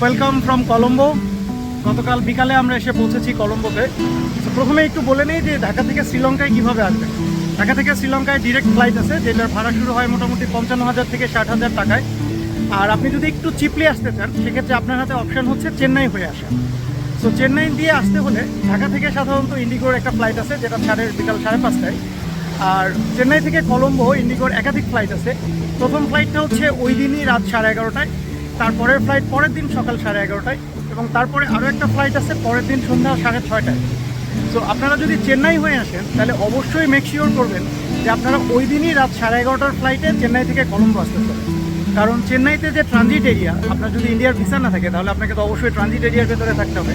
Welcome from Colombo গতকাল বিকালে আমরা এসে পৌঁছেছি কলম্বোতে। তো প্রথমে একটু বলে নিই যে ঢাকা থেকে শ্রীলঙ্কায় কীভাবে আসবেন। ঢাকা থেকে শ্রীলঙ্কায় ডিরেক্ট ফ্লাইট আছে, যেটার ভাড়া শুরু হয় মোটামুটি পঞ্চান্ন হাজার থেকে ষাট হাজার টাকায়। আর আপনি যদি একটু চিপলি আসতে চান, সেক্ষেত্রে আপনার হাতে অপশান হচ্ছে চেন্নাই হয়ে আসা। সো চেন্নাই দিয়ে আসতে হলে ঢাকা থেকে সাধারণত ইন্ডিগোর একটা ফ্লাইট আছে, যেটা সাড়ে বিকাল সাড়ে পাঁচটায়। আর চেন্নাই থেকে কলম্বো ইন্ডিগোর একাধিক ফ্লাইট আছে। প্রথম ফ্লাইটটা হচ্ছে ওই দিনই রাত সাড়ে এগারোটায়। তারপরের ফ্লাইট পরের দিন সকাল সাড়ে এগারোটায় এবং তারপরে আরও একটা ফ্লাইট আছে পরের দিন সন্ধ্যা সাড়ে ছয়টায়। সো আপনারা যদি চেন্নাই হয়ে আসেন, তাহলে অবশ্যই মেক শিওর করবেন যে আপনারা ওই দিনই রাত সাড়ে এগারোটার ফ্লাইটে চেন্নাই থেকে কলম্বো আসতে পারেন। কারণ চেন্নাইতে যে ট্রানজিট এরিয়া আপনার যদি ইন্ডিয়ার ভিসা না থাকে, তাহলে আপনাকে তো অবশ্যই ট্রানজিট এরিয়ার ভেতরে থাকতে হবে।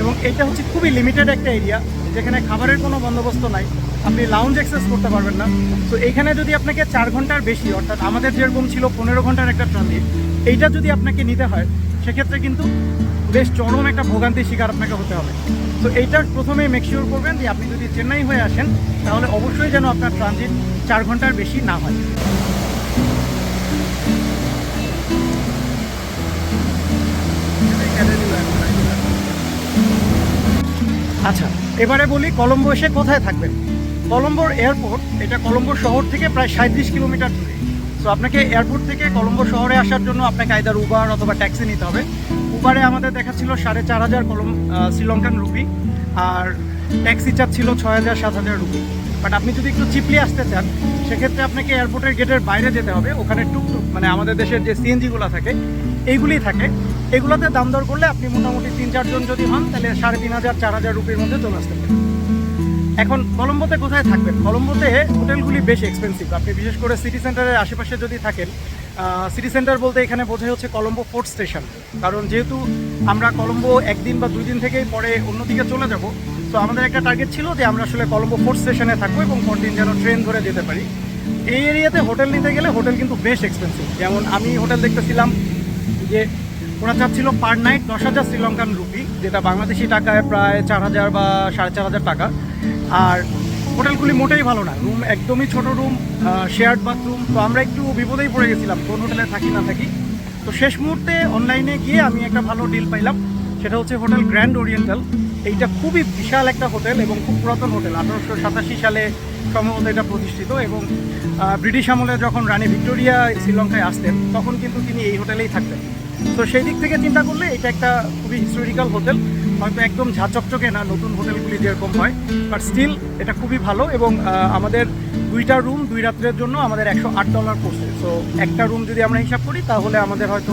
এবং এটা হচ্ছে খুবই লিমিটেড একটা এরিয়া যেখানে খাবারের কোনো বন্দোবস্ত নাই। আপনি লাউঞ্জ অ্যাক্সেস করতে পারবেন না। তো এখানে যদি আপনাকে চার ঘণ্টার বেশি, অর্থাৎ আমাদের যেরকম ছিল পনেরো ঘণ্টার একটা ট্রানজিট এইটা যদি আপনাকে নিতে হয়, সেক্ষেত্রে কিন্তু বেশ চরম একটা ভোগান্তির শিকার আপনাকে হতে হবে। তো এইটার প্রথমেই মেকশিওর করবেন যে আপনি যদি চেন্নাই হয়ে আসেন, তাহলে অবশ্যই যেন আপনার ট্রানজিট চার ঘণ্টার বেশি না হয়। আচ্ছা এবারে বলি কলম্বো এসে কোথায় থাকবেন? কলম্বোর এয়ারপোর্ট এটা কলম্বো শহর থেকে প্রায় সাঁত্রিশ কিলোমিটার দূরে। সো আপনাকে এয়ারপোর্ট থেকে কলম্বো শহরে আসার জন্য আপনাকে আইদার উবার অথবা ট্যাক্সি নিতে হবে। উবারে আমাদের দেখাচ্ছিল সাড়ে চার হাজার কলম শ্রীলঙ্কান রুপি আর ট্যাক্সি চার্জ ছিল ছয় হাজার সাত হাজার রুপি বাট আপনি যদি একটু চিপলি আসতে চান, সেক্ষেত্রে আপনাকে এয়ারপোর্টের গেটের বাইরে যেতে হবে। ওখানে টুকটুক মানে আমাদের দেশের যে সিএনজিগুলো থাকে, এইগুলি থাকে। এগুলোতে দাম দর করলে আপনি মোটামুটি তিন চারজন যদি হন, তাহলে সাড়ে তিন হাজার, চার হাজার রুপির মধ্যে চলে আসতে পারেন। এখন কলম্বোতে কোথায় থাকবেন? কলম্বোতে হোটেলগুলি বেশ এক্সপেন্সিভ আপনি বিশেষ করে সিটি সেন্টারের আশেপাশে যদি থাকেন সিটি সেন্টার বলতে এখানে বোঝাই হচ্ছে কলম্বো ফোর্ট স্টেশন কারণ যেহেতু আমরা কলম্বো একদিন বা দুই দিন থেকেই পরে অন্যদিকে চলে যাব, তো আমাদের একটা টার্গেট ছিল যে আমরা আসলে কলম্বো ফোর্ট স্টেশনে থাকব এবং পরদিন যেন ট্রেন ধরে যেতে পারি। এই এরিয়াতে হোটেল নিতে গেলে হোটেল কিন্তু বেশ এক্সপেন্সিভ যেমন আমি হোটেল দেখতেছিলাম যে ওরা চাচ্ছিল পার নাইট দশ হাজার শ্রীলঙ্কান রুপি যেটা বাংলাদেশি টাকায় প্রায় চার হাজার বা সাড়ে চার হাজার টাকা। আর হোটেলগুলি মোটেই ভালো না। রুম একদমই ছোট রুম শেয়ার্ড বাথরুম তো আমরা একটু বিপদেই পড়ে গেছিলাম, কোন হোটেলে থাকি না থাকি। তো শেষ মুহূর্তে অনলাইনে গিয়ে আমি একটা ভালো ডিল পাইলাম, সেটা হচ্ছে হোটেল গ্র্যান্ড ওরিয়েন্টাল এইটা খুবই বিশাল একটা হোটেল এবং খুব পুরাতন হোটেল, আঠারোশো সাতাশি সালে সম্ভবত এটা প্রতিষ্ঠিত এবং ব্রিটিশ আমলে যখন রানী ভিক্টোরিয়া শ্রীলঙ্কায় আসতেন, তখন কিন্তু তিনি এই হোটেলেই থাকতেন। তো সেই দিক থেকে চিন্তা করলে এটা একটা খুবই হিস্টোরিক্যাল হোটেল হয়তো একদম ঝাঁচকচকে না, নতুন হোটেলগুলি যেরকম হয়। বাট স্টিল এটা খুবই ভালো এবং আমাদের দুইটা রুম দুই রাত্রের জন্য আমাদের একশো আট ডলার পড়ছে। সো একটা রুম যদি আমরা হিসাব করি, তাহলে আমাদের হয়তো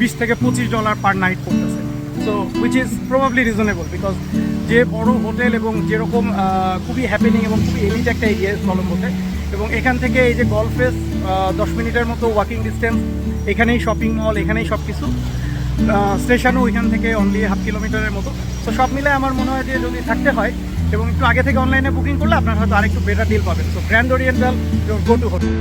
বিশ থেকে পঁচিশ ডলার পার নাইট পড়তেছে। So which is probably reasonable because যে বড় হোটেল এবং যেরকম খুবই হ্যাপেনিং এবং খুবই এলিট একটা এরিয়া কলম্বোতে এবং এখান থেকে এই যে গল্ফেস দশ মিনিটের মতো ওয়াকিং ডিস্টেন্স এখানেই শপিং মল এখানেই সব কিছু স্টেশনও ওইখান থেকে অনলি হাফ কিলোমিটারের মতো। তো সব মিলে আমার মনে হয় যে যদি থাকতে হয় এবং একটু আগে থেকে অনলাইনে বুকিং করলে আপনার হয়তো আরেকটু বেটার ডিল পাবেন। So Grand Oriental go to hotel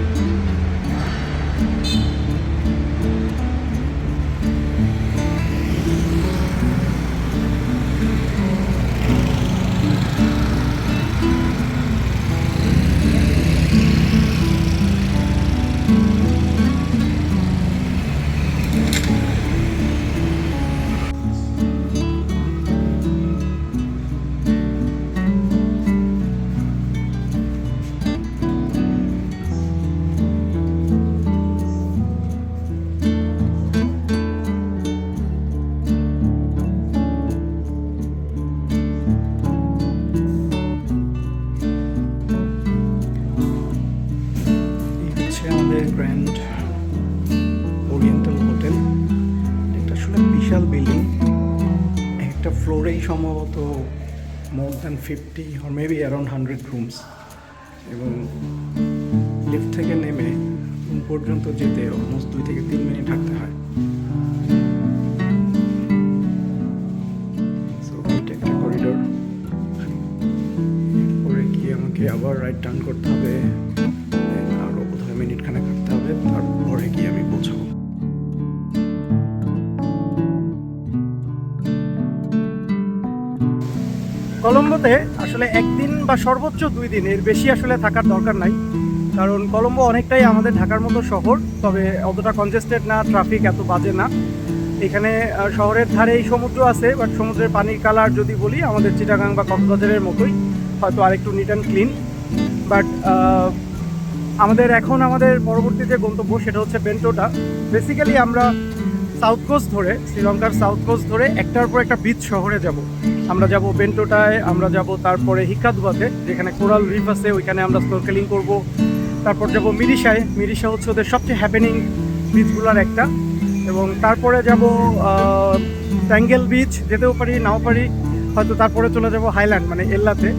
Grand Oriental hotel এটা আসলে বিশাল বিল্ডিং। একটা ফ্লোরেই সম্ভবত more than fifty or maybe around hundred rooms এবং লিফট থেকে নেমে রুম পর্যন্ত যেতে অলমোস্ট দুই থেকে তিন মিনিট হাঁটতে হয়। একটা করিডোর পরে গিয়ে আমাকে আবার রাইট টার্ন করতে হবে। কলম্বোতে আসলে একদিন বা সর্বোচ্চ দুই দিন, এর বেশি আসলে থাকার দরকার নাই। কারণ কলম্বো অনেকটাই আমাদের ঢাকার মতো শহর, তবে অতটা কনজেস্টেড না ট্রাফিক এত বাজে না। এখানে শহরের ধারেই সমুদ্র আছে বাট সমুদ্রের পানির কালার যদি বলি, আমাদের চিটাগাং বা কক্সবাজারের মতোই, হয়তো আরেকটু নিট অ্যান্ড ক্লিন বাট আমাদের এখন আমাদের পরবর্তী যে গন্তব্য, সেটা হচ্ছে বেন্টোটা। বেসিক্যালি আমরা সাউথ কোস্ট ধরে, শ্রীলঙ্কার সাউথ কোস্ট ধরে, একটার পর একটা বিচ শহরে যাব। আমরা যাব বেন্টোটায়, আমরা যাব তারপরে হিকাদুয়াতে, যেখানে কোরাল রিফ আছে, ওইখানে আমরা স্নোরকেলিং করব। তারপর যাব মিরিশায়, মিরিশা হচ্ছে ওদের সবচেয়ে হ্যাপেনিং বিচগুলোর একটা। এবং তারপরে যাব ট্যাঙ্গেল বিচ যেতেও পারি, নাও পারি, হয়তো তারপরে চলে যাব হাইল্যান্ড মানে এল্লাতে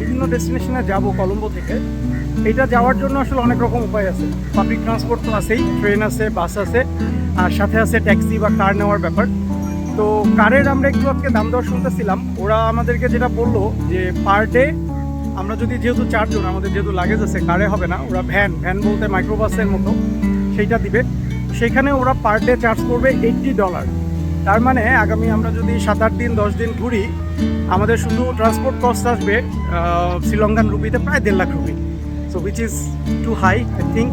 বিভিন্ন ডেস্টিনেশনে যাব কলম্বো থেকে। এটা যাওয়ার জন্য আসলে অনেক রকম উপায় আছে। পাবলিক ট্রান্সপোর্ট তো আছেই ট্রেন আছে বাস আছে, আর সাথে আছে ট্যাক্সি বা কার নেওয়ার ব্যাপার। তো কারের আমরা একটু আজকে দাম দর শুনতেছিলাম। ওরা আমাদেরকে যেটা বলল যে পার ডে আমরা যদি যেহেতু চারজন, আমাদের যেহেতু লাগেজ আছে, কারে হবে না, ওরা ভ্যান ভ্যান বলতে মাইক্রোবাসের মতো, সেইটা দিবে। সেখানে ওরা পার ডে চার্জ করবে এইটটি ডলার তার মানে আগামী আমরা যদি সাত আট দিন, দশ দিন ঘুরি আমাদের শুধু ট্রান্সপোর্ট কস্ট আসবে শ্রীলঙ্কান রুপিতে প্রায় দেড় lakh rupee so which is too high I think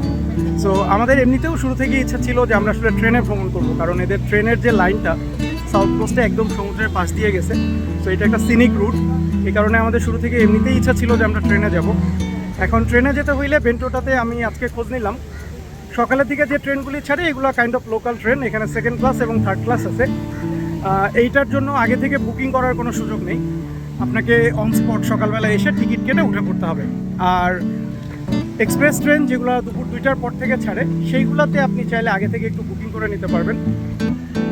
so আমাদের এমনিতেও শুরু থেকে ইচ্ছা ছিল যে আমরা আসলে ট্রেনে ভ্রমণ করব, কারণ এদের ট্রেনের যে লাইনটা সাউথ কোস্টে একদম সমুদ্রের পাশ দিয়ে গেছে সো এটা একটা সিনিক রুট এই কারণে আমাদের শুরু থেকে এমনিতেই ইচ্ছা ছিল যে আমরা ট্রেনে যাব। এখন ট্রেনে যেতে হইলে বেন্টোটাতে আমি আজকে খোঁজ নিলাম। সকালের দিকে যে ট্রেনগুলি ছাড়ে, এগুলো কাইন্ড অফ লোকাল ট্রেন এখানে সেকেন্ড ক্লাস এবং থার্ড ক্লাস আছে। এইটার জন্য আগে থেকে বুকিং করার কোনো সুযোগ নেই। আপনাকে অন স্পট সকালবেলা এসে টিকিট কেটে উঠে পড়তে হবে। আর এক্সপ্রেস ট্রেন যেগুলো দুপুর দুইটার পর থেকে ছাড়ে, সেইগুলোতে আপনি চাইলে আগে থেকে একটু বুকিং করে নিতে পারবেন।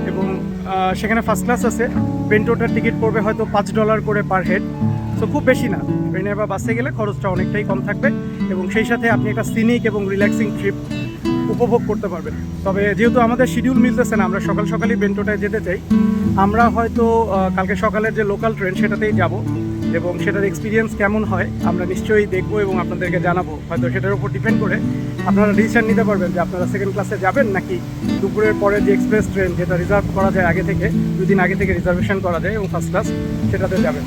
এবং সেখানে ফার্স্ট ক্লাস আছে। বেন্টোটার টিকিট পড়বে হয়তো পাঁচ ডলার করে পার হেড সো খুব বেশি না। ট্রেনে বা বাসে গেলে খরচটা অনেকটাই কম থাকবে। এবং সেই সাথে আপনি একটা সিনিক এবং রিল্যাক্সিং ট্রিপ উপভোগ করতে পারবেন তবে যেহেতু আমাদের শিডিউল মিলতেছে না, আমরা সকাল সকালই বেন্টোটায় যেতে চাই। আমরা হয়তো কালকে সকালের যে লোকাল ট্রেন সেটাতেই যাব এবং সেটার এক্সপিরিয়েন্স কেমন হয় আমরা নিশ্চয়ই দেখব এবং আপনাদেরকে জানাব। হয়তো সেটার উপর ডিপেন্ড করে আপনারা ডিসিশন নিতে পারবেন যে আপনারা সেকেন্ড ক্লাসে যাবেন নাকি দুপুরের পরে যে এক্সপ্রেস ট্রেন যেটা রিজার্ভ করা যায় আগে থেকে, দুদিন আগে থেকে রিজার্ভেশন করা যায় এবং ফার্স্ট ক্লাস সেটাতে যাবেন।